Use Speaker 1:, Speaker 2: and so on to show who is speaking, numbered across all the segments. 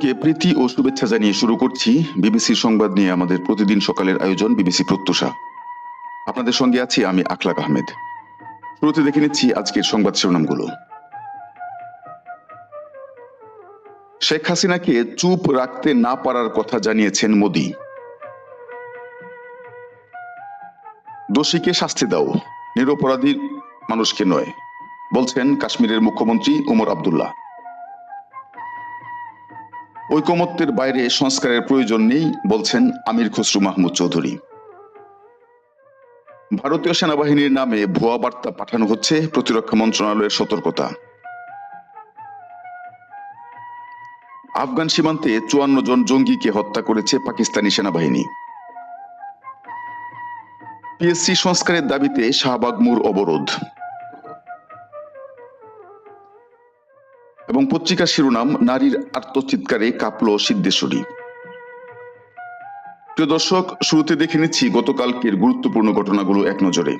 Speaker 1: সবাইকে প্রীতি ও শুভেচ্ছা জানিয়ে শুরু করছি বিবিসি সংবাদ নিয়ে আমাদের প্রতিদিন সকালের আয়োজন বিবিসি প্রত্যুষা। আপনাদের সঙ্গে আছি আমি আখলাক আহমেদ। শুরুতে দেখে নিচ্ছি আজকের সংবাদ শিরোনামগুলো। শেখ হাসিনাকে চুপ রাখতে না পারার কথা জানিয়েছেন মোদি। দোষীকে শাস্তি দাও, নিরপরাধী মানুষকে নয়, বলছেন কাশ্মীরের মুখ্যমন্ত্রী উমর আবদুল্লাহ। ঐকমত্যের বাইরে সংস্কারের প্রয়োজন নেই, বলছেন আমির খসরু মাহমুদ চৌধুরী। ভারতীয় সেনাবাহিনীর নামে ভুয়া বার্তা পাঠানো হচ্ছে প্রতিরক্ষা মন্ত্রণালয়ের সতর্কতা। আফগান সীমান্তে চুয়ান্ন জন জঙ্গিকে হত্যা করেছে পাকিস্তানি সেনাবাহিনী। পিএসসি সংস্কারের দাবিতে শাহবাগ মোড় অবরোধ। এবং পত্রিকার শিরোনাম, নারীর আত্মচিৎকারে কাঁপল সিদ্ধেশ্বরী। প্রিয় দর্শক, শুরুতে দেখে নিচ্ছি গতকালকের গুরুত্বপূর্ণ ঘটনাগুলো এক নজরে।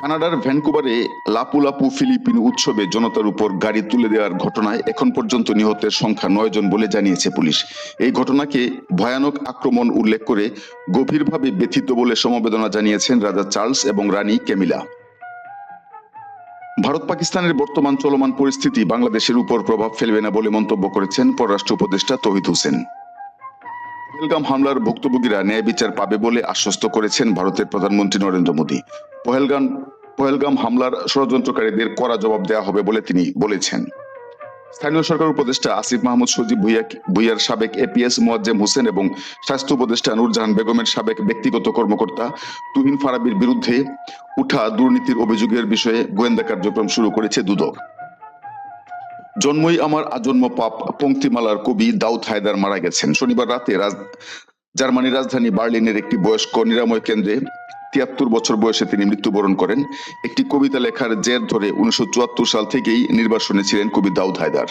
Speaker 1: কানাডার ভ্যানকুভারে লাপু লাপু ফিলিপিন উৎসবে জনতার উপর গাড়ি তুলে দেওয়ার ঘটনায় এখন পর্যন্ত নিহতের সংখ্যা নয় জন বলে জানিয়েছে পুলিশ। এই ঘটনাকে ভয়ানক আক্রমণ উল্লেখ করে গভীরভাবে ব্যথিত বলে সমবেদনা জানিয়েছেন রাজা চার্লস এবং রানী ক্যামিলা। ভারত পাকিস্তানের বর্তমান চলমান পরিস্থিতি বাংলাদেশের উপর প্রভাব ফেলবে না বলে মন্তব্য করেছেন পররাষ্ট্র উপদেষ্টা তহিদ হোসেন। পহেলগাম হামলার ভুক্তভোগীরা ন্যায় বিচার পাবে বলে আশ্বস্ত করেছেন ভারতের প্রধানমন্ত্রী নরেন্দ্র মোদী। পহেলগাম পহেলগাম হামলার ষড়যন্ত্রকারীদের কড়া জবাব দেওয়া হবে বলে তিনি বলেছেন। স্থানীয় সরকার উপদেষ্টা আসিফ মাহমুদ সজীব ভুইয়া ভুইয়ার সাবেক এপিএস মোয়াজ্জেম হোসেন এবং স্বাস্থ্য উপদেষ্টা নূরজাহান বেগমের সাবেক ব্যক্তিগত কর্মকর্তা তুহিন ফারাবির বিরুদ্ধে উঠা দুর্নীতির অভিযোগের বিষয়ে গোয়েন্দা কার্যক্রম শুরু করেছে দুদক। জন্মই আমার আজন্ম পাপ, পঙ্ক্তিমালার কবি দাউদ হায়দার মারা গেছেন। শনিবার রাতে জার্মানির রাজধানী বার্লিনের একটি বয়স্ক নিরাময় কেন্দ্রে তিয়াত্তর বছর বয়সে তিনি মৃত্যুবরণ করেন। একটি কবিতা লেখার জের ধরে উনিশশো চুয়াত্তর সাল থেকেই নির্বাসনে ছিলেন কবি দাউদ হায়দার।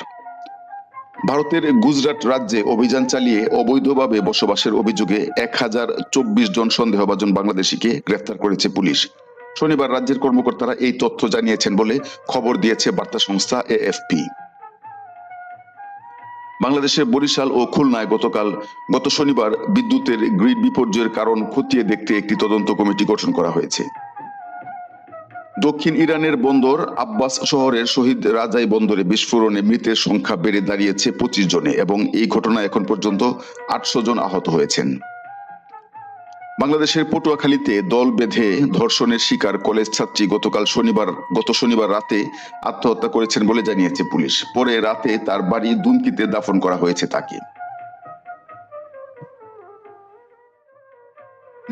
Speaker 1: ভারতের গুজরাট রাজ্যে অভিযান চালিয়ে অবৈধভাবে বসবাসের অভিযোগে এক হাজার চব্বিশ জন সন্দেহভাজন বাংলাদেশিকে গ্রেফতার করেছে পুলিশ। শনিবার রাজ্যের কর্মকর্তারা এই তথ্য জানিয়েছেন বলে খবর দিয়েছে বার্তা সংস্থা এএফপি। বাংলাদেশের বরিশাল ও খুলনায় গতকাল, গত শনিবার বিদ্যুতের গ্রিড বিপর্যয়ের কারণ খতিয়ে দেখতে একটি তদন্ত কমিটি গঠন করা হয়েছে। দক্ষিণ ইরানের বন্দর আব্বাস শহরের শহীদ রাজাই বন্দরে বিস্ফোরণে মৃতের সংখ্যা বেড়ে দাঁড়িয়েছে পঁচিশ জনে এবং এই ঘটনায় এখন পর্যন্ত আটশো জন আহত হয়েছেন। বাংলাদেশের পটুয়াখালীতে দল বেঁধে ধর্ষণের শিকার কলেজ ছাত্রী গতকাল শনিবার, গত শনিবার রাতে আত্মহত্যা করেছেন বলে জানিয়েছে পুলিশ। পরে রাতে তার বাড়ি দুমকিতে দাফন করা হয়েছে তাকে।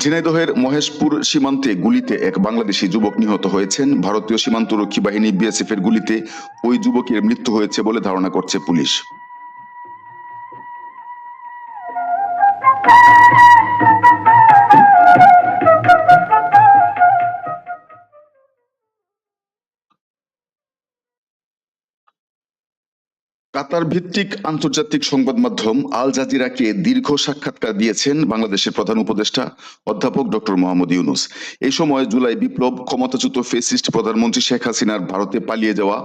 Speaker 1: ঝিনাইদহের মহেশপুর সীমান্তে গুলিতে এক বাংলাদেশি যুবক নিহত হয়েছেন। ভারতীয় সীমান্তরক্ষী বাহিনী বিএসএফ এর গুলিতে ওই যুবকের মৃত্যু হয়েছে বলে ধারণা করছে পুলিশ। কাতার ভিত্তিক আন্তর্জাতিক সংবাদ মাধ্যম আল জাজিরাকে দীর্ঘ সাক্ষাৎকার দিয়েছেন বাংলাদেশের প্রধান উপদেষ্টা অধ্যাপক ডক্টর মোহাম্মদ ইউনুস। এই সময় জুলাই বিপ্লব ক্ষমতাচ্যুত ফেসিস্ট প্রধানমন্ত্রী শেখ হাসিনার ভারতে পালিয়ে যাওয়া,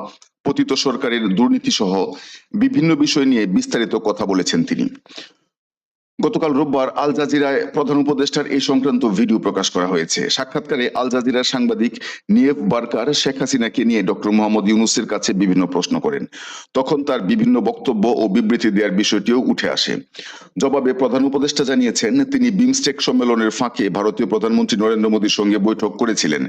Speaker 1: পতিত সরকারের দুর্নীতি সহ বিভিন্ন বিষয় নিয়ে বিস্তারিত কথা বলেছেন তিনি। গতকাল রোববার আল জাজিরায় প্রধান উপদেষ্টার এই সংক্রান্ত ভিডিও প্রকাশ করা হয়েছে। সাক্ষাৎকারে আল জাজিরার সাংবাদিক নিয়েফ বার্কার শেখ হাসিনাকে নিয়ে ডক্টর মোহাম্মদ ইউনুসের কাছে বিভিন্ন প্রশ্ন করেন। তখন তার বিভিন্ন বক্তব্য ও বিবৃতি দেওয়ার বিষয়টিও উঠে আসে। জবাবে প্রধান উপদেষ্টা জানিয়েছেন, তিনি বিমস্টেক সম্মেলনের ফাঁকে ভারতীয় প্রধানমন্ত্রী নরেন্দ্র মোদীর সঙ্গে বৈঠক করেছিলেন।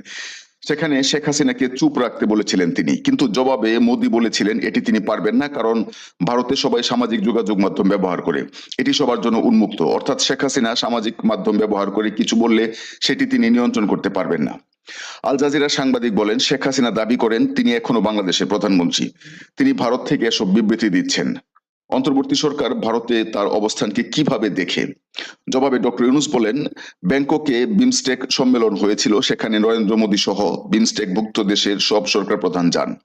Speaker 1: সেখানে শেখ হাসিনাকে চুপ রাখতে বলেছিলেন তিনি। কিন্তু জবাবে মোদি বলেছিলেন, এটি তিনি পারবেন না কারণ ভারতে সবাই সামাজিক যোগাযোগ মাধ্যম ব্যবহার করে। এটি সবার জন্য উন্মুক্ত। অর্থাৎ শেখ হাসিনা সামাজিক মাধ্যম ব্যবহার করে কিছু বললে সেটি তিনি নিয়ন্ত্রণ করতে পারবেন না। আল জাজিরা সাংবাদিক বলেন, শেখ হাসিনা দাবি করেন, তিনি এখনও বাংলাদেশের প্রধানমন্ত্রী। তিনি ভারত থেকে এসব বিবৃতি দিচ্ছেন। অন্তর্বর্তী সরকার ভারতে তার অবস্থানকে কীভাবে দেখে? জবাবে ডক্টর ইউনুস বলেন, ব্যাংককে বিমস্টেক সম্মেলন হয়েছিল, সেখানে নরেন্দ্র মোদী সহ বিমস্টেক ভুক্ত দেশের সব সরকার প্রধান যান।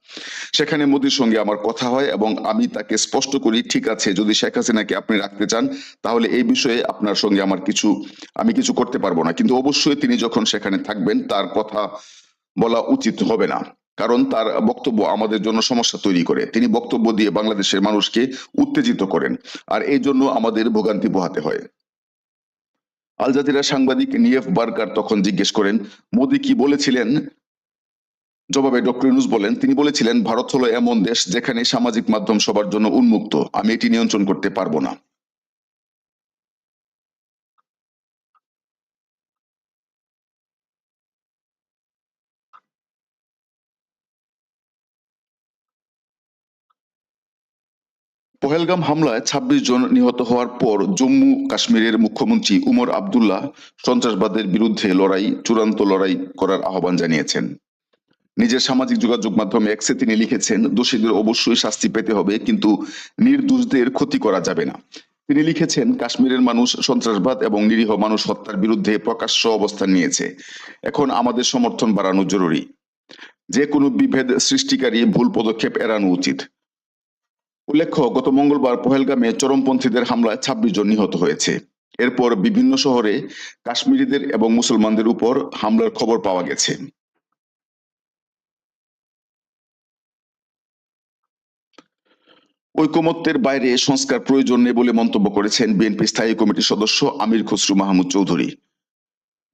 Speaker 1: সেখানে মোদীর সঙ্গে আমার কথা হয় এবং আমি তাকে স্পষ্ট করি, ঠিক আছে, যদি শেখ হাসিনাকে আপনি রাখতে চান, তাহলে এই বিষয়ে আপনার সঙ্গে আমার কিছু, আমি কিছু করতে পারব না। কিন্তু অবশ্যই তিনি যখন সেখানে থাকবেন, তার কথা বলা উচিত হবে না। কারণ তার বক্তব্য আমাদের জন্য সমস্যা তৈরি করে। তিনি বক্তব্য দিয়ে বাংলাদেশের মানুষকে উত্তেজিত করেন আর এই জন্য আমাদের ভোগান্তি পোহাতে হয়। আল জাজিরা সাংবাদিক নিয়েফ বার্কার তখন জিজ্ঞেস করেন, মোদী কি বলেছিলেন? জবাবে ডক্টর ইউনুস বলেন, তিনি বলেছিলেন, ভারত হলো এমন দেশ যেখানে সামাজিক মাধ্যম সবার জন্য উন্মুক্ত। আমি এটি নিয়ন্ত্রণ করতে পারব না। পহেলগাম হামলায় ২৬ জন নিহত হওয়ার পর জম্মু কাশ্মীরের মুখ্যমন্ত্রী উমর আবদুল্লাহ সন্ত্রাসবাদের বিরুদ্ধে লড়াই, চূড়ান্ত লড়াই করার আহ্বান জানিয়েছেন। নিজের সামাজিক যোগাযোগ মাধ্যমে এক্সে তিনি লিখেছেন, দোষীদের অবশ্যই শাস্তি পেতে হবে, কিন্তু নির্দোষদের ক্ষতি করা যাবে না। তিনি লিখেছেন, কাশ্মীরের মানুষ সন্ত্রাসবাদ এবং নিরীহ মানুষ হত্যার বিরুদ্ধে প্রকাশ্য অবস্থান নিয়েছে। এখন আমাদের সমর্থন বাড়ানো জরুরি। যে কোনো বিভেদ সৃষ্টিকারী ভুল পদক্ষেপ এড়ানো উচিত। উল্লেখ্য, গত মঙ্গলবার পহেলগামে চরমপন্থীদের হামলায় ছাব্বিশ জন নিহত হয়েছে। এরপর বিভিন্ন শহরে কাশ্মীরিদের এবং মুসলমানদের উপর হামলার খবর পাওয়া গেছে। ঐকমত্যের বাইরে সংস্কার প্রয়োজন নেই বলে মন্তব্য করেছেন বিএনপি স্থায়ী কমিটির সদস্য আমির খসরু মাহমুদ চৌধুরী।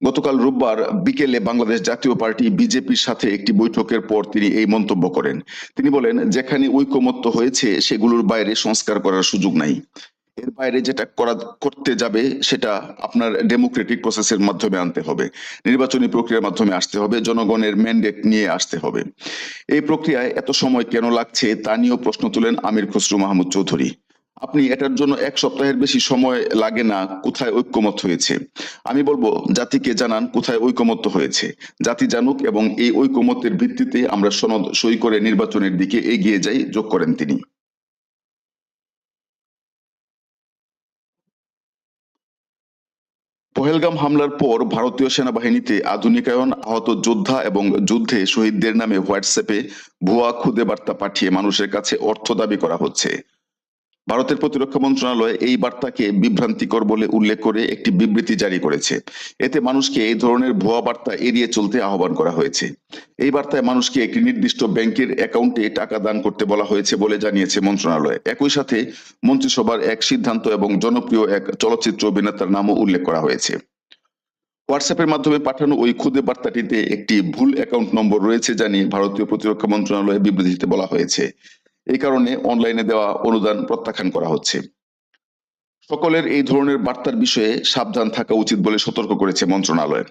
Speaker 1: গতকাল রোববার বিকেলে বাংলাদেশ জাতীয় পার্টি বিজেপির সাথে একটি বৈঠকের পর তিনি এই মন্তব্য করেন। তিনি বলেন, যেখানে ঐকমত্য হয়েছে, সেগুলোর বাইরে সংস্কার করার সুযোগ নাই। এর বাইরে যেটা করা করতে যাবে, সেটা আপনার ডেমোক্রেটিক প্রসেসের মাধ্যমে আনতে হবে। নির্বাচনী প্রক্রিয়ার মাধ্যমে আসতে হবে, জনগণের ম্যান্ডেট নিয়ে আসতে হবে। এই প্রক্রিয়ায় এত সময় কেন লাগছে, তা নিয়েও প্রশ্ন তুলেন আমির খসরু মাহমুদ চৌধুরী। আপনি এটার জন্য এক সপ্তাহের বেশি সময় লাগে না, কোথায় ঐক্যমত হয়েছে? আমি বলব, জাতিকে জানান কোথায় ঐকমত্য হয়েছে। জাতি জানুক এবং এই ঐকমত্যের ভিত্তিতে আমরা সনদ সই করে নির্বাচনের দিকে এগিয়ে যাই, যোগ করেন তিনি। পহেলগাম হামলার পর ভারতীয় সেনাবাহিনীতে আধুনিকায়ন, আহত যোদ্ধা এবং যুদ্ধে শহীদদের নামে হোয়াটসঅ্যাপে ভুয়া খুদে বার্তা পাঠিয়ে মানুষের কাছে অর্থ দাবি করা হচ্ছে। ভারতের প্রতিরক্ষা মন্ত্রণালয় এই বার্তাকে বিভ্রান্তিকর বলে উল্লেখ করে একটি বিবৃতি জারি করেছে। এতে মানুষকে এই ধরনের ভুয়া বার্তা এড়িয়ে চলতে আহ্বান করা হয়েছে। এই বার্তায় মানুষকে একটি নির্দিষ্ট ব্যাংকের অ্যাকাউন্টে টাকা দান করতে বলা হয়েছে বলে জানিয়েছে মন্ত্রণালয়। একই সাথে মন্ত্রিসভার এক সিদ্ধান্ত এবং জনপ্রিয় এক চলচ্চিত্র অভিনেতার নামও উল্লেখ করা হয়েছে। হোয়াটসঅ্যাপের মাধ্যমে পাঠানো ওই খুদে বার্তাটিতে একটি ভুল অ্যাকাউন্ট নম্বর রয়েছে জানিয়ে ভারতীয় প্রতিরক্ষা মন্ত্রণালয়ের বিবৃতিতে বলা হয়েছে। এই কারণে অনলাইনে দেওয়া অনুদান প্রত্যাখ্যান করা হচ্ছে। সকলের এই ধরনের বার্তার বিষয়ে সাবধান থাকা উচিত বলে সতর্ক করেছে মন্ত্রণালয়।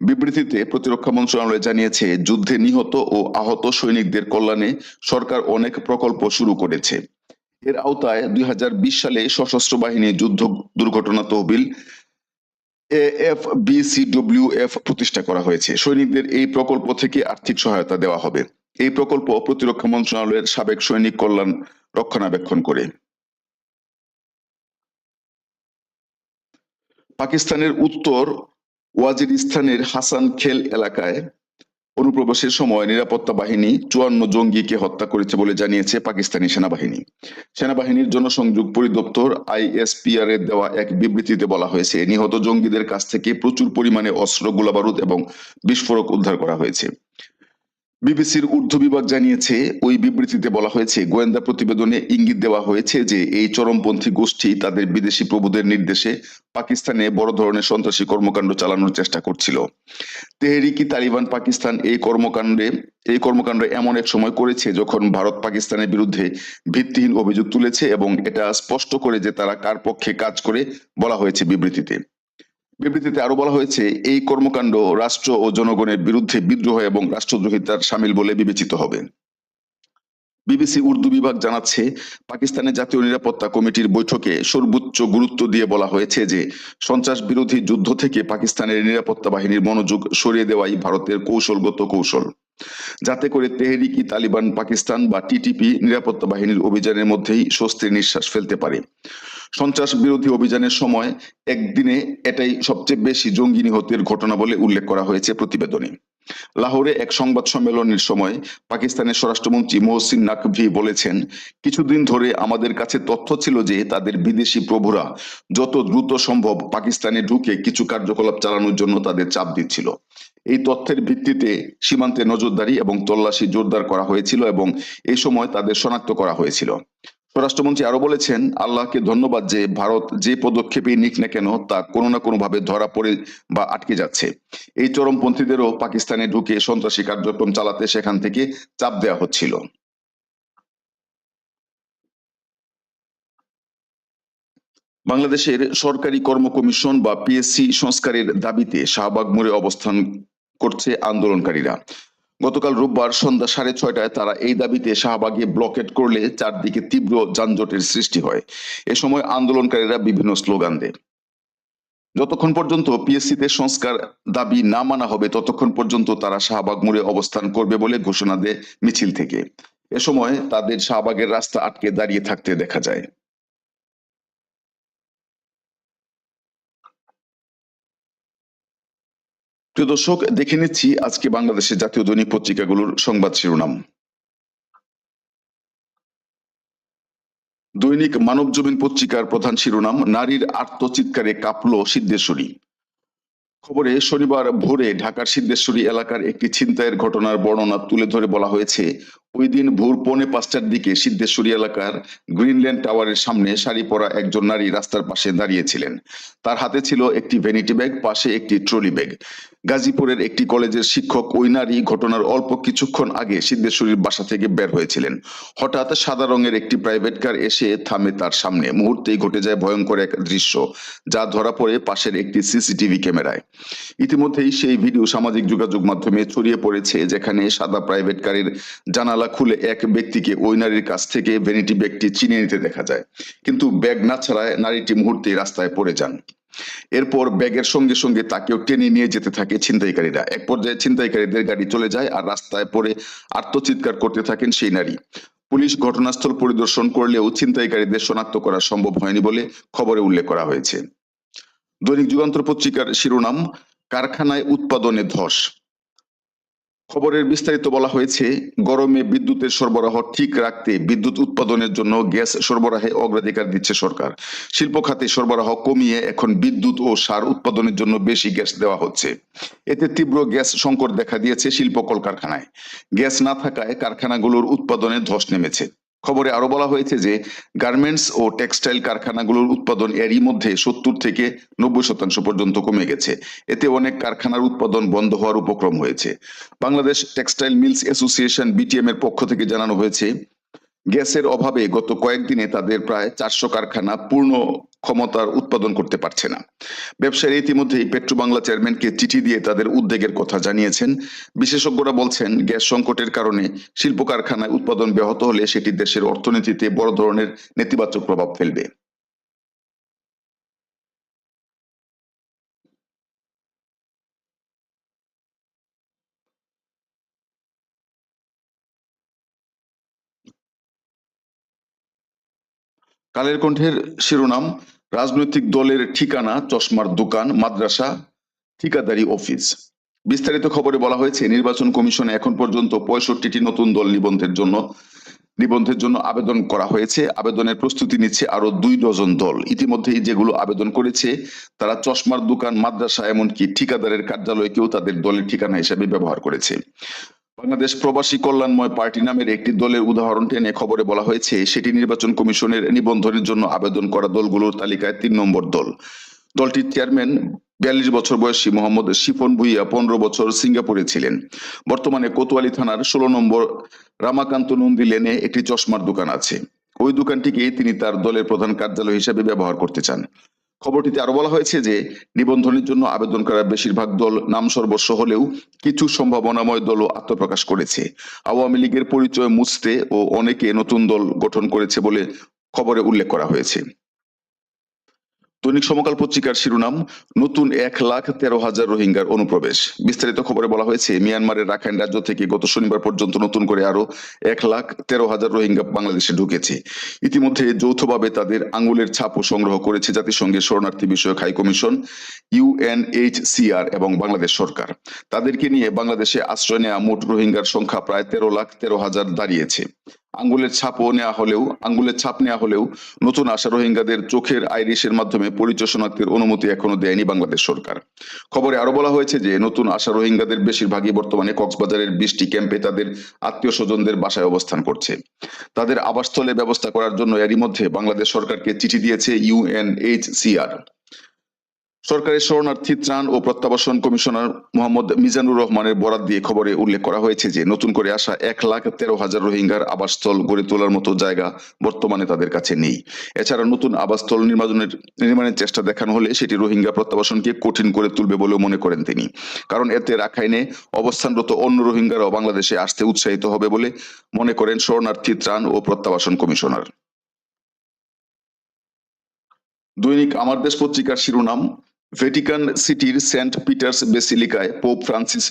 Speaker 1: বিবৃতিতে প্রতিরক্ষা মন্ত্রণালয় জানিয়েছে, যুদ্ধে নিহত ও আহত সৈনিকদের কল্যাণে সরকার অনেক প্রকল্প শুরু করেছে। এর আওতায় দুই হাজার বিশ সালে সশস্ত্র বাহিনী যুদ্ধ দুর্ঘটনা তহবিল এফ বিসিডব্লিউএফ প্রতিষ্ঠা করা হয়েছে। সৈনিকদের এই প্রকল্প থেকে আর্থিক সহায়তা দেওয়া হবে। এই প্রকল্প প্রতিরক্ষা মন্ত্রণালয়ের সাবেক সৈনিক কল্যাণ রক্ষণাবেক্ষণ করে। পাকিস্তানের উত্তর ওয়াজিরিস্তানের হাসান খেল এলাকায় অনুপ্রবেশের সময় নিরাপত্তা বাহিনী চুয়ান্ন জঙ্গিকে হত্যা করেছে বলে জানিয়েছে পাকিস্তানি সেনাবাহিনী। সেনাবাহিনীর জনসংযোগ পরিদপ্তর আইএসপিআর এর দেওয়া এক বিবৃতিতে বলা হয়েছে, নিহত জঙ্গিদের কাছ থেকে প্রচুর পরিমাণে অস্ত্র, গোলাবারুদ এবং বিস্ফোরক উদ্ধার করা হয়েছে। বিবিসির উর্দু বিভাগ জানিয়েছে, ওই বিবৃতিতে বলা হয়েছে, গোয়েন্দা প্রতিবেদনে ইঙ্গিত দেওয়া হয়েছে যে, এই চরমপন্থী গোষ্ঠী তাদের বিদেশি প্রভুদের নির্দেশে পাকিস্তানে বড় ধরনের সন্ত্রাসী কর্মকাণ্ড চালানোর চেষ্টা করছিল। তেহরিকি তালিবান পাকিস্তান এই কর্মকাণ্ডে, এই কর্মকাণ্ড এমন এক সময় করেছে যখন ভারত পাকিস্তানের বিরুদ্ধে ভিত্তিহীন অভিযোগ তুলেছে এবং এটা স্পষ্ট করে যে তারা কার পক্ষে কাজ করে বলা হয়েছে বিবৃতিতে। বিবৃতিতে আরও বলা হয়েছে, এই কর্মকাণ্ড রাষ্ট্র ও জনগণের বিরুদ্ধে বিদ্রোহ এবং রাষ্ট্রদ্রোহিতার সামিল বলে বিবেচিত হবে। বিবিসি উর্দু বিভাগ জানাচ্ছে, পাকিস্তানের জাতীয় নিরাপত্তা কমিটির বৈঠকে সর্বোচ্চ গুরুত্ব দিয়ে বলা হয়েছে যে, সন্ত্রাস বিরোধী যুদ্ধ থেকে পাকিস্তানের নিরাপত্তা বাহিনীর মনোযোগ সরিয়ে দেওয়াই ভারতের কৌশলগত কৌশল। যাতে করে তেহরিকি তালিবান পাকিস্তান বা টিটিপি নিরাপত্তা বাহিনীর অভিযানের মধ্যেই স্বস্তির নিঃশ্বাস ফেলতে পারে। সন্ত্রাস বিরোধী অভিযানের সময় একদিনে এটাই সবচেয়ে বেশি জঙ্গি নিহতের ঘটনা বলে উল্লেখ করা হয়েছে প্রতিবেদনে। লাহোরে এক সংবাদ সম্মেলনের সময় পাকিস্তানের স্বরাষ্ট্রমন্ত্রী মোহসিন নাকভি বলেছেন, কিছুদিন ধরে আমাদের কাছে তথ্য ছিল যে তাদের বিদেশি প্রভুরা যত দ্রুত সম্ভব পাকিস্তানে ঢুকে কিছু কার্যকলাপ চালানোর জন্য তাদের চাপ দিচ্ছিল। এই তথ্যের ভিত্তিতে সীমান্তে নজরদারি এবং তল্লাশি জোরদার করা হয়েছিল এবং এই সময় তাদের শনাক্ত করা হয়েছিল। স্বরাষ্ট্রমন্ত্রী আরও বলেছেন, আল্লাহকে ধন্যবাদ যে ভারত যে পদক্ষেপই নিক না কেন, তা কোনো না কোনো ভাবে ধরা পড়ে বা আটকে যাচ্ছে। এই চরমপন্থীদেরও পাকিস্তানে ঢুকে সন্ত্রাসী কার্যক্রম চালাতে সেখান থেকে চাপ দেওয়া হচ্ছিল। বাংলাদেশের সরকারি কর্ম কমিশন বা পিএসসি সংস্কারের দাবিতে শাহবাগ মোড়ে অবস্থান করছে আন্দোলনকারীরা। গতকাল রোববার সন্ধ্যা সাড়ে ছয়টায় তারা এই দাবিতে শাহবাগে ব্লকেট করলে চারদিকে তীব্র যানজটের সৃষ্টি হয়। এ সময় আন্দোলনকারীরা বিভিন্ন স্লোগান দেয় যতক্ষণ পর্যন্ত পিএসসিতে সংস্কার দাবি না মানা হবে, ততক্ষণ পর্যন্ত তারা শাহবাগ মোড়ে অবস্থান করবে বলে ঘোষণা দেয় মিছিল থেকে। এ সময় তাদের শাহবাগের রাস্তা আটকে দাঁড়িয়ে থাকতে দেখা যায়। প্রিয় দর্শক, দেখে নিচ্ছি আজকে বাংলাদেশের জাতীয় দৈনিক পত্রিকাগুলোর সংবাদ শিরোনাম। দৈনিক মানব জমিন পত্রিকার প্রধান শিরোনাম, নারীর আত্মচিৎকারে কাঁপল সিদ্ধেশ্বরী। খবরে, শনিবার ভোরে ঢাকার সিদ্ধেশ্বরী এলাকার একটি ছিনতাইয়ের ঘটনার বর্ণনা তুলে ধরে বলা হয়েছে ওই দিন ভোর পৌনে পাঁচটার দিকে সিদ্ধেশ্বরী এলাকার গ্রিনল্যান্ড টাওয়ারের সামনে শাড়ি পরা একজন নারী রাস্তার পাশে দাঁড়িয়েছিলেন। তার হাতে ছিল একটি ভ্যানিটি ব্যাগ, পাশে একটি ট্রলি ব্যাগ। গাজীপুরের একটি কলেজের শিক্ষক ওই নারী ঘটনার অল্প কিছুক্ষণ আগে সিদ্ধেশ্বরীর বাসা থেকে বের হয়েছিলেন। হঠাৎ সাদা রঙের একটি প্রাইভেট কার এসে থামে তার সামনে। মুহূর্তেই ঘটে যায় ভয়ঙ্কর এক দৃশ্য, যা ধরা পড়ে পাশের একটি সিসিটিভি ক্যামেরায়। ইতিমধ্যেই সেই ভিডিও সামাজিক যোগাযোগ মাধ্যমে ছড়িয়ে পড়েছে, যেখানে সাদা প্রাইভেট কারের জানালা খুলে এক ব্যক্তিকে ওই নারীর কাছ থেকে ভ্যানিটি ব্যাগটি চিনিয়ে নিতে দেখা যায়। কিন্তু ব্যাগ না ছাড়ায় নারীটি মুহূর্তেই রাস্তায় পড়ে যান। এরপর ব্যাগের সঙ্গে সঙ্গে তাকেও টেনে নিয়ে যেতে থাকে ছিনতাইকারীরা। এক পর্যায়ে ছিনতাইকারীদের গাড়ি চলে যায় আর রাস্তায় পড়ে আত্মচিৎকার করতে থাকেন সেই নারী। পুলিশ ঘটনাস্থল পরিদর্শন করলেও ছিনতাইকারীদের শনাক্ত করা সম্ভব হয়নি বলে খবরে উল্লেখ করা হয়েছে। দৈনিক যুগান্তর পত্রিকার শিরোনাম, কারখানায় উৎপাদনে ধস। খবরের বিস্তারিত বলা হয়েছে, গরমে বিদ্যুতের সরবরাহ ঠিক রাখতে বিদ্যুৎ উৎপাদনের জন্য গ্যাস সরবরাহে অগ্রাধিকার দিচ্ছে সরকার। শিল্প খাতে সরবরাহ কমিয়ে এখন বিদ্যুৎ ও সার উৎপাদনের জন্য বেশি গ্যাস দেওয়া হচ্ছে। এতে তীব্র গ্যাস সংকট দেখা দিয়েছে শিল্প কলকারখানায়। গ্যাস না থাকায় কারখানাগুলোর উৎপাদনে ধস নেমেছে। খবরে আরও বলা হয়েছে যে, গার্মেন্টস ও টেক্সটাইল কারখানাগুলোর উৎপাদন এরই মধ্যে সত্তর থেকে নব্বই শতাংশ পর্যন্ত কমে গেছে। এতে অনেক কারখানার উৎপাদন বন্ধ হওয়ার উপক্রম হয়েছে। Bangladesh textile mills association BTM এর পক্ষ থেকে জানানো হয়েছে গ্যাসের অভাবে গত কয়েকদিনে তাদের প্রায় চারশো কারখানা পূর্ণ ক্ষমতার উৎপাদন করতে পারছে না। ব্যবসায়ী ইতিমধ্যেই পেট্রো বাংলা চেয়ারম্যানকে চিঠি দিয়ে তাদের উদ্বেগের কথা জানিয়েছেন। বিশেষজ্ঞরা বলছেন, গ্যাস সংকটের কারণে শিল্প কারখানায় উৎপাদন ব্যাহত হলে সেটি দেশের অর্থনীতিতে বড় ধরনের নেতিবাচক প্রভাব ফেলবে। কালের কণ্ঠের শিরোনাম, রাজনৈতিক দলের ঠিকানা, চশমার দোকান, মাদ্রাসা, ঠিকাদারি অফিস। বিস্তারিত খবরে বলা হয়েছে, নির্বাচন কমিশনে এখন পর্যন্ত পঁয়ষট্টিটি নতুন দল নিবন্ধের জন্য নিবন্ধের জন্য আবেদন করা হয়েছে। আবেদনের প্রস্তুতি নিচ্ছে আরও দুই ডজন দল। ইতিমধ্যেই যেগুলো আবেদন করেছে, তারা চশমার দোকান, মাদ্রাসা, এমনকি ঠিকাদারের কার্যালয়কেও তাদের দলের ঠিকানা হিসেবে ব্যবহার করেছে। বাংলাদেশ প্রবাসী কল্যাণময় পার্টি নামের একটি দলের উদাহরণ টেনে খবরে বলা হয়েছে, সেটি নির্বাচন কমিশনের নিবন্ধনের জন্য আবেদন করা দলগুলোর তালিকায় তিন নম্বর দল। দলটির চেয়ারম্যান বিয়াল্লিশ বছর বয়সী মোহাম্মদ শিফন ভুইয়া পনেরো বছর সিঙ্গাপুরে ছিলেন। বর্তমানে কোতোয়ালি থানার ষোলো নম্বর রামাকান্ত নন্দী লেনে একটি চশমার দোকান আছে। ওই দোকানটিকে তিনি তার দলের প্রধান কার্যালয় হিসেবে ব্যবহার করতে চান। খবরটিতে আরও বলা হয়েছে যে, নিবন্ধনের জন্য আবেদন করা বেশিরভাগ দল নাম সর্বস্ব হলেও কিছু সম্ভাবনাময় দলও আত্মপ্রকাশ করেছে। আওয়ামী লীগের পরিচয় মুছতে ও অনেকে নতুন দল গঠন করেছে বলে খবরে উল্লেখ করা হয়েছে। দৈনিক সমকাল পত্রিকার শিরোনাম, নতুন এক লাখ তেরো হাজার রোহিঙ্গার অনুপ্রবেশ। বিস্তারিত খবরে বলা হয়েছে, মিয়ানমারের রাখাইন রাজ্য থেকে গত শনিবার পর্যন্ত নতুন করে আরও এক লাখ তেরো হাজার রোহিঙ্গা বাংলাদেশে ঢুকেছে। ইতিমধ্যে যৌথভাবে তাদের আঙ্গুলের ছাপও সংগ্রহ করেছে জাতিসংঘের শরণার্থী বিষয়ক হাই কমিশন ইউএনএইচসিআর এবং বাংলাদেশ সরকার। তাদেরকে নিয়ে বাংলাদেশে আশ্রয় নেওয়া মোট রোহিঙ্গার সংখ্যা প্রায় তেরো লাখ তেরো হাজার দাঁড়িয়েছে। আঙ্গুলের ছাপও নেওয়া হলেও, আঙ্গুলের ছাপ নেওয়া হলেও নতুন আসা রোহিঙ্গাদের চোখের আইরিশের মাধ্যমে পরিচয় অনুমতি এখনও দেয়নি বাংলাদেশ সরকার। খবরে আরও বলা হয়েছে যে, নতুন আসা রোহিঙ্গাদের বেশিরভাগই বর্তমানে কক্সবাজারের বৃষ্টি ক্যাম্পে তাদের আত্মীয় স্বজনদের বাসায় অবস্থান করছে। তাদের আবাসস্থলে ব্যবস্থা করার জন্য এরই মধ্যে বাংলাদেশ সরকারকে চিঠি দিয়েছে ইউএনএইচসিআর সরকারের শরণার্থী ত্রাণ ও প্রত্যাবাসন কমিশনার মোহাম্মদ মিজানুর রহমানের বরাত দিয়ে খবরে উল্লেখ করা হয়েছে যে, নতুন করে আসা এক লাখ তেরো হাজার রোহিঙ্গার আবাসস্থল গড়ে তোলার মতো জায়গা বর্তমানে তাদের কাছে নেই। এছাড়া নতুন আবাসস্থল নির্মাণের নির্মাণের চেষ্টা দেখানো হলে সেটি রোহিঙ্গা প্রত্যাবাসনকে কঠিন করে তুলবে বলেও মনে করেন তিনি। কারণ এতে রাখাইনে অবস্থানরত অন্য রোহিঙ্গারাও বাংলাদেশে আসতে উৎসাহিত হবে বলে মনে করেন শরণার্থী ত্রাণ ও প্রত্যাবাসন কমিশনার। দৈনিক আমার দেশ পত্রিকার শিরোনাম ভ্যাটিকান সিটির সেন্ট পিটার্স বেসিলিকায় পোপ ফ্রান্সিস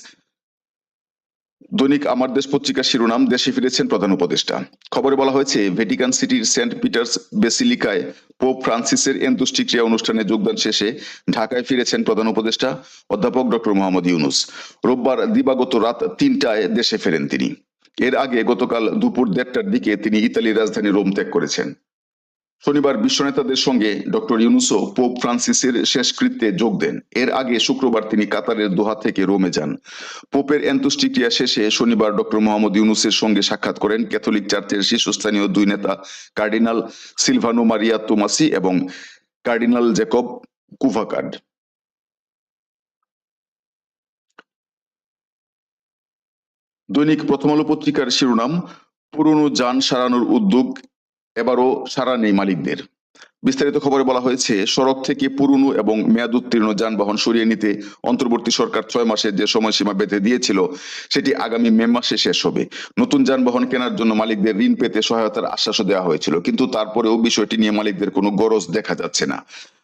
Speaker 1: দৈনিক আমার দেশ পত্রিকার শিরোনাম, দেশে ফিরেছেন প্রধান উপদেষ্টা। খবরে বলা হয়েছে ভ্যাটিকান সিটির সেন্ট পিটার্স বেসিলিকায় পোপ ফ্রান্সিসের এন্তুষ্টিক্রিয়া অনুষ্ঠানে যোগদান শেষে ঢাকায় ফিরেছেন প্রধান উপদেষ্টা, অধ্যাপক ডক্টর মোহাম্মদ ইউনুস। রোববার দিবাগত রাত তিনটায় দেশে ফেরেন তিনি। এর আগে গতকাল দুপুর দেড়টার দিকে তিনি ইতালির রাজধানী রোম ত্যাগ করেছেন। শনিবার বিশ্বনেতাদের সঙ্গে ডক্টর ইউনুসও পোপ ফ্রান্সিসের শেষকৃত্যে যোগ দেন। এর আগে শুক্রবার তিনি কাতারের দোহা থেকে রোমে যান। পোপের অ্যান্তুষ্টিক্রিয়া শেষে শনিবার ডক্টর মোহাম্মদ ইউনুসের সঙ্গে সাক্ষাৎ করেন ক্যাথলিক চার্চের শীর্ষস্থানীয় দুই নেতা কার্ডিনাল সিলভানো মারিয়া তোমাসি এবং কার্ডিনাল জেকব কুভাকার্ড দৈনিক প্রথম আলো পত্রিকার শিরোনাম, পুরনো যান সারানোর উদ্যোগ এবারও সারা নেই মালিকদের। বিস্তারিত খবরে বলা হয়েছে, সড়ক থেকে পুরনো এবং মেয়াদ উত্তীর্ণ যানবাহন সরিয়ে নিতে অন্তর্বর্তী সরকার ছয় মাসের যে সময়সীমা বেঁধে দিয়েছিল, সেটি আগামী মে মাসে শেষ হবে। নতুন যানবাহন কেনার জন্য মালিকদের ঋণ পেতে সহায়তার আশ্বাসও দেওয়া হয়েছিল, কিন্তু তারপরেও বিষয়টি নিয়ে মালিকদের কোনো গরজ দেখা যাচ্ছে না।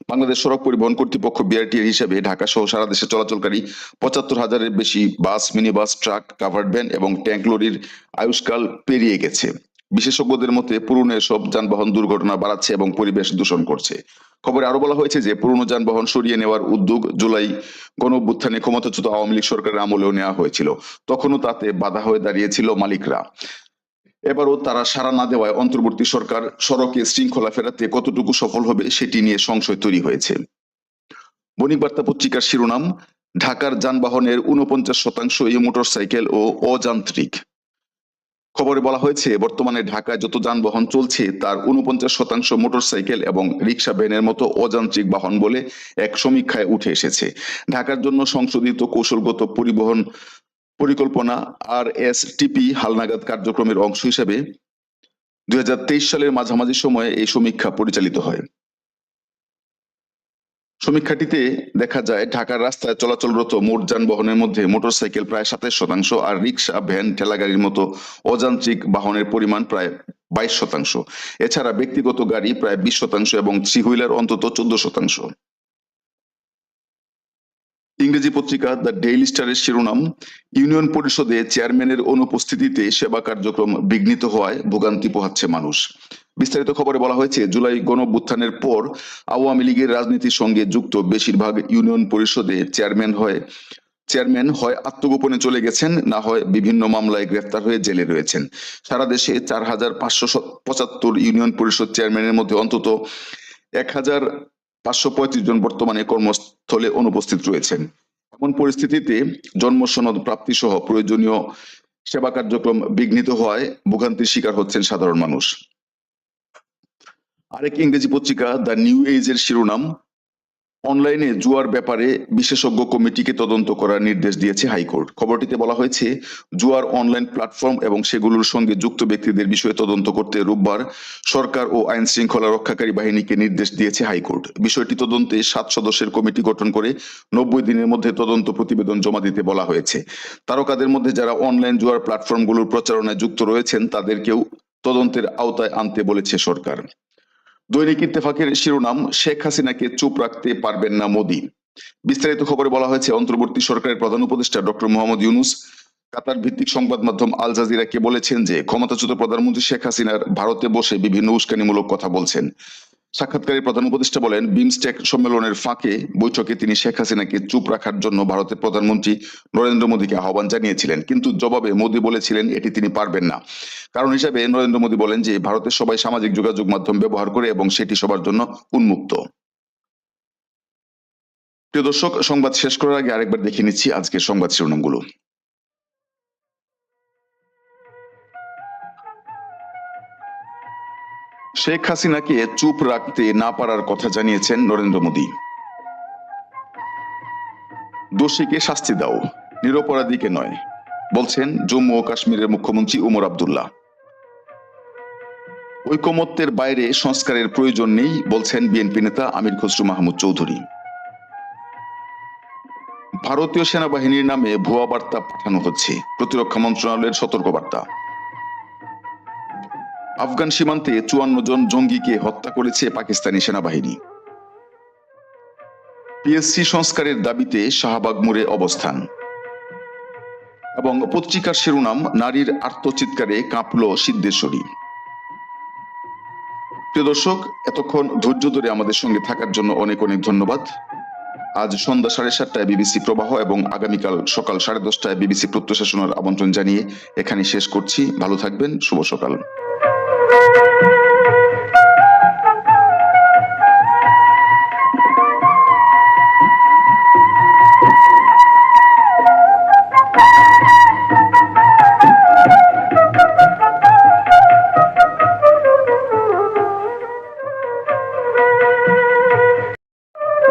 Speaker 1: বাংলাদেশ সড়ক পরিবহন কর্তৃপক্ষ বিআরটিএর হিসাবে ঢাকা সহ সারা দেশে চলাচলকারী পঁচাত্তর হাজারের বেশি bus mini bus truck, covered van এবং ট্যাঙ্ক লরির আয়ুষ্কাল পেরিয়ে গেছে। বিশেষজ্ঞদের মতে পুরনো এসব যানবাহন দুর্ঘটনা বাড়াচ্ছে এবং পরিবেশ দূষণ করছে। খবরে আরও বলা হয়েছে যে, পুরনো যানবাহন সরিয়ে নেওয়ার উদ্যোগ জুলাই গণ অভ্যুত্থানে ক্ষমতাচ্যুত আওয়ামী লীগ সরকারের আমলেও নেওয়া হয়েছিল। তখনও তাতে বাধা হয়ে দাঁড়িয়েছিল মালিকরা। এবারও তারা সাড়া না দেওয়ায় অন্তর্বর্তী সরকার সড়কে শৃঙ্খলা ফেরাতে কতটুকু সফল হবে সেটি নিয়ে সংশয় তৈরি হয়েছে। বণিক বার্তা পত্রিকার শিরোনাম, ঢাকার যানবাহনের উনপঞ্চাশ শতাংশই মোটরসাইকেল ও অযান্ত্রিক। খবরে বলা হয়েছে, বর্তমানে ঢাকায় যত যানবাহন চলছে, তার উনপঞ্চাশ শতাংশ মোটরসাইকেল এবং রিক্সা ভ্যানের মতো অযান্ত্রিক বাহন বলে এক সমীক্ষায় উঠে এসেছে। ঢাকার জন্য সংশোধিত কৌশলগত পরিবহন পরিকল্পনা আর এস টিপি হালনাগাদ কার্যক্রমের অংশ হিসেবে দুই হাজার তেইশ সালের মাঝামাঝি সময়ে এই সমীক্ষা পরিচালিত হয়। সমীক্ষাটিতে দেখা যায়, ঢাকার রাস্তায় চলাচলরত মোট যানবাহনের মধ্যে মোটরসাইকেল প্রায় সাতাশ শতাংশ আর রিক্সা, ভ্যান, ঠেলাগাড়ির মতো অযান্ত্রিক বাহনের পরিমাণ প্রায় বাইশ শতাংশ। এছাড়া ব্যক্তিগত গাড়ি প্রায় বিশ শতাংশ এবং থ্রি হুইলার অন্তত চোদ্দ শতাংশ। ইংরেজি পত্রিকা দ্য ডেইলি স্টারের শিরোনাম, ইউনিয়ন পরিষদে চেয়ারম্যানের অনুপস্থিতিতে সেবা কার্যক্রম বিঘ্নিত হওয়ায় ভোগান্তি পোহাচ্ছে মানুষ। বিস্তারিত খবরে বলা হয়েছে, জুলাই গণঅভ্যুত্থানের পর আওয়ামী লীগের রাজনীতির সঙ্গে যুক্ত বেশিরভাগ ইউনিয়ন পরিষদে চেয়ারম্যান হয় চেয়ারম্যান হয় আত্মগোপনে চলে গেছেন, না হয় বিভিন্ন মামলায় গ্রেফতার হয়ে জেলে রয়েছেন। সারা দেশে চার হাজার পাঁচশো পঁচাত্তর ইউনিয়ন পরিষদ চেয়ারম্যানের মধ্যে অন্তত এক হাজার পাঁচশো পঁয়ত্রিশ জন বর্তমানে কর্মস্থলে অনুপস্থিত রয়েছেন। এমন পরিস্থিতিতে জন্ম সনদ প্রাপ্তি সহ প্রয়োজনীয় সেবা কার্যক্রম বিঘ্নিত হওয়ায় ভোগান্তির শিকার হচ্ছেন সাধারণ মানুষ। আরেক ইংরেজি পত্রিকা, দ্য নিউ এজ এর শিরোনাম, অনলাইনে জুয়ার ব্যাপারে বিশেষজ্ঞ কমিটিকে তদন্ত করার নির্দেশ দিয়েছে হাইকোর্ট। খবরটিতে বলা হয়েছে, জুয়ার অনলাইন প্ল্যাটফর্ম এবং সেগুলোর সঙ্গে যুক্ত ব্যক্তিদের বিষয়ে তদন্ত করতে রোববার সরকার ও আইন শৃঙ্খলা রক্ষাকারী বাহিনীকে নির্দেশ দিয়েছে হাইকোর্ট। বিষয়টি তদন্তে সাত সদস্যের কমিটি গঠন করে নব্বই দিনের মধ্যে তদন্ত প্রতিবেদন জমা দিতে বলা হয়েছে। তারকাদের মধ্যে যারা অনলাইন জুয়ার প্ল্যাটফর্মগুলোর প্রচারণায় যুক্ত রয়েছেন, তাদেরকেও তদন্তের আওতায় আনতে বলেছে সরকার। দৈনিক ইত্তেফাকের শিরোনাম, শেখ হাসিনাকে চুপ রাখতে পারবেন না মোদী। বিস্তারিত খবরে বলা হয়েছে, অন্তর্বর্তী সরকারের প্রধান উপদেষ্টা ডক্টর মোহাম্মদ ইউনুস কাতার ভিত্তিক সংবাদ মাধ্যম আল জাজিরাকে বলেছেন যে, ক্ষমতাচ্যুত প্রধানমন্ত্রী শেখ হাসিনার ভারতে বসে বিভিন্ন উস্কানিমূলক কথা বলছেন। সাক্ষাৎকারে প্রধান উপদেষ্টা বলেন, বিমস্টেক সম্মেলনের ফাঁকে বৈঠকে তিনি শেখ হাসিনাকে চুপ রাখার জন্য ভারতের প্রধানমন্ত্রী নরেন্দ্র মোদীকে আহ্বান জানিয়েছিলেন। কিন্তু জবাবে মোদী বলেছিলেন, এটি তিনি পারবেন না। কারণ হিসাবে নরেন্দ্র মোদী বলেন যে, ভারতের সবাই সামাজিক যোগাযোগ মাধ্যম ব্যবহার করে এবং সেটি সবার জন্য উন্মুক্ত। প্রিয় দর্শক, সংবাদ শেষ করার আগে আরেকবার দেখে নিচ্ছি আজকের সংবাদ শিরোনামগুলো। শেখ হাসিনাকে চুপ রাখতে না পারার কথা জানিয়েছেন নরেন্দ্র মোদী। দোষীকে শাস্তি দাও, নিরপরাধীকে নয়, বলছেন জম্মু ও কাশ্মীরের মুখ্যমন্ত্রী উমর আবদুল্লাহ। ঐকমত্যের বাইরে সংস্কারের প্রয়োজন নেই, বলছেন বিএনপি নেতা আমির খসরু মাহমুদ চৌধুরী। ভারতীয় সেনাবাহিনীর নামে ভুয়া বার্তা পাঠানো হচ্ছে, প্রতিরক্ষা মন্ত্রণালয়ের সতর্কবার্তা। আফগান সীমান্তে চুয়ান্ন জন জঙ্গিকে হত্যা করেছে পাকিস্তানি সেনাবাহিনী। পিএসসি সংস্কারের দাবিতে শাহবাগ মোড়ে অবস্থান। এবং পত্রিকার শিরোনাম, নারীর আত্মচিৎকারে কাঁপল সিদ্ধেশ্বরী। প্রিয় দর্শক, এতক্ষণ ধৈর্য ধরে আমাদের সঙ্গে থাকার জন্য অনেক অনেক ধন্যবাদ। আজ সন্ধ্যা সাড়ে সাতটায় বিবিসি প্রবাহ এবং আগামীকাল সকাল সাড়ে দশটায় বিবিসি প্রত্যাশাসনের আমন্ত্রণ জানিয়ে এখানে শেষ করছি। ভালো থাকবেন, শুভ সকাল।